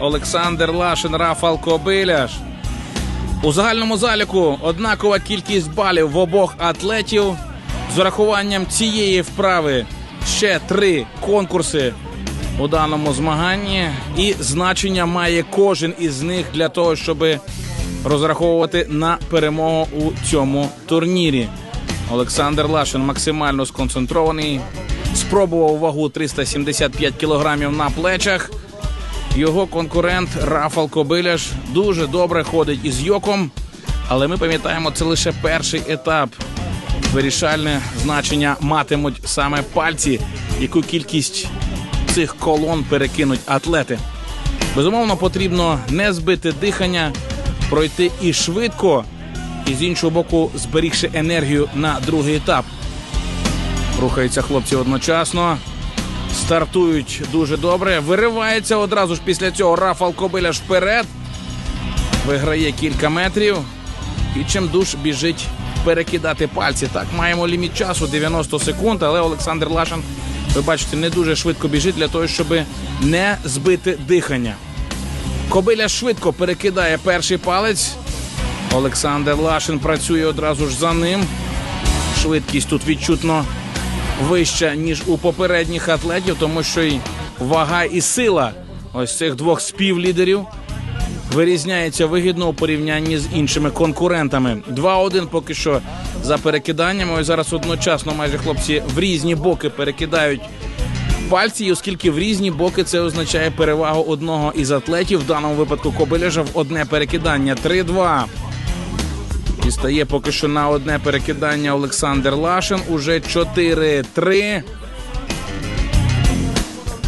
Олександр Лашин, Рафал Кобиляш. У загальному заліку однакова кількість балів в обох атлетів. З урахуванням цієї вправи ще три конкурси у даному змаганні, і значення має кожен із них для того, щоб розраховувати на перемогу у цьому турнірі. Олександр Лашин максимально сконцентрований. Спробував вагу 375 кілограмів на плечах. Його конкурент Рафал Кобиляш дуже добре ходить із йоком, але ми пам'ятаємо, це лише перший етап. Вирішальне значення матимуть саме пальці, яку кількість цих колон перекинуть атлети. Безумовно, потрібно не збити дихання, пройти і швидко, і з іншого боку, зберігши енергію на другий етап. Рухаються хлопці одночасно. Стартують дуже добре. Виривається одразу ж після цього Рафал Кобиляш вперед. Виграє кілька метрів. І чим душ біжить перекидати пальці. Так, маємо ліміт часу 90 секунд, але Олександр Лашин, ви бачите, не дуже швидко біжить для того, щоб не збити дихання. Кобиля швидко перекидає перший палець. Олександр Лашин працює одразу ж за ним. Швидкість тут відчутно вища, ніж у попередніх атлетів, тому що й вага і сила ось цих двох співлідерів вирізняється вигідно у порівнянні з іншими конкурентами. 2-1 поки що за перекиданнями. Ось зараз одночасно майже хлопці в різні боки перекидають пальці, і оскільки в різні боки це означає перевагу одного із атлетів, в даному випадку Кобиляжа в одне перекидання. 3-2. Стає поки що на одне перекидання Олександр Лашин. Уже 4-3.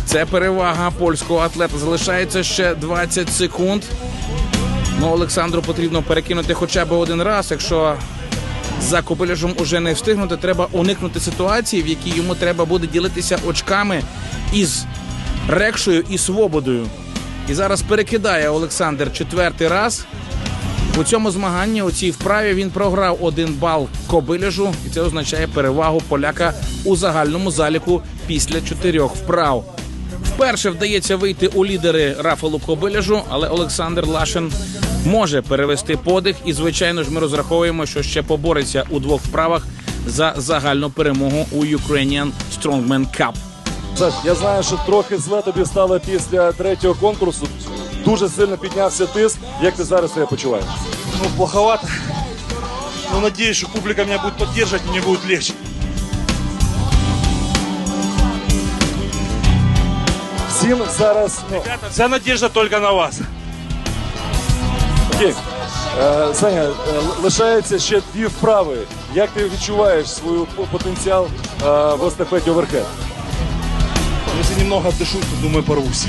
Це перевага польського атлета. Залишається ще 20 секунд. Ну, Олександру потрібно перекинути хоча б один раз. Якщо за Копиляжем уже не встигнути, треба уникнути ситуації, в якій йому треба буде ділитися очками із Рекшою і Свободою. І зараз перекидає Олександр четвертий раз. У цьому змаганні у цій вправі він програв один бал Кобиляжу, і це означає перевагу поляка у загальному заліку після чотирьох вправ. Вперше вдається вийти у лідери Рафалу Кобиляжу, але Олександр Лашин може перевести подих. І, звичайно ж, ми розраховуємо, що ще побореться у двох вправах за загальну перемогу у Ukrainian Strongman Cup. Саш, я знаю, що трохи зле тобі стало після третього конкурсу. Дуже сильно піднявся тиск. Як ти зараз себе почуваєш? Ну, плоховато. Но надеюсь, что публика меня будет поддерживать, мне будет легче. Всім зараз ну, Ребята, вся надежда только на вас. окей. Е, Саня, е, лишається ще дві вправи. Як ти відчуваєш свій потенціал е, в естафеті оверхед? Если немного отдышусь, то думаю, порвусь.